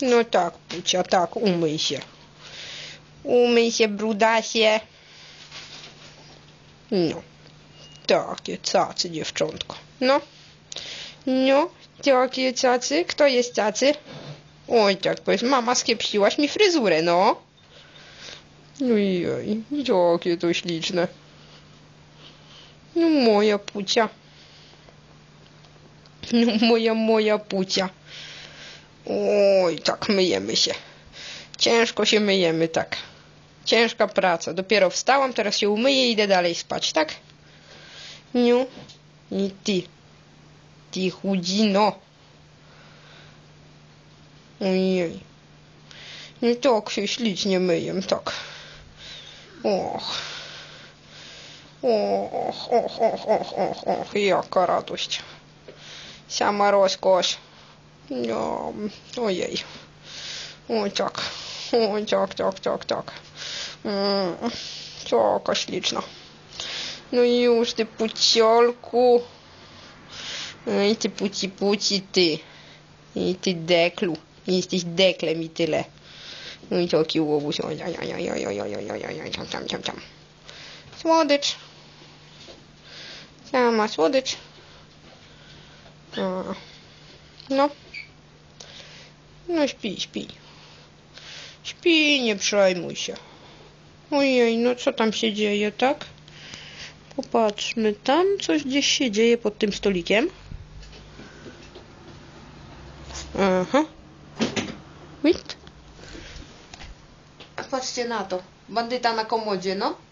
No tak, Pucia, tak, umyj się. Umyj się, brudasie. No. Takie cacy, dziewczątko. No. No, takie cacy. Kto jest cacy? Oj, tak powiedz, mama, skiepściłaś mi fryzurę, no. Ojej, jakie to śliczne. No moja pucia. No moja, moja pucia. Oj, tak myjemy się. Ciężko się myjemy, tak. Ciężka praca. Dopiero wstałam, teraz się umyję i idę dalej spać, tak? No. I ty. Ty chudzino. Ojej. No tak się ślicznie myję, tak. Och. Och, och, och, och, och, och, jaka radość. Sama rozkosz. No, ojej. Oj, tak. Oj, tak, tak, tak, tak. Mm, taka śliczna. No i już, ty puciolku. Oj, ty puci, puci, ty. I ty deklu. Jesteś deklem i tyle. No i taki łobuś. Oj, oj, oj, oj, oj, oj, oj, oj, oj, oj, tam, tam, tam, tam. Słodycz. Sama słodycz. A. No. No śpi, śpi. Śpi, nie przejmuj się. Ojej, no co tam się dzieje, tak? Popatrzmy, tam coś gdzieś się dzieje pod tym stolikiem. Aha. Wit. Patrzcie na to. Bandyta na komodzie, no.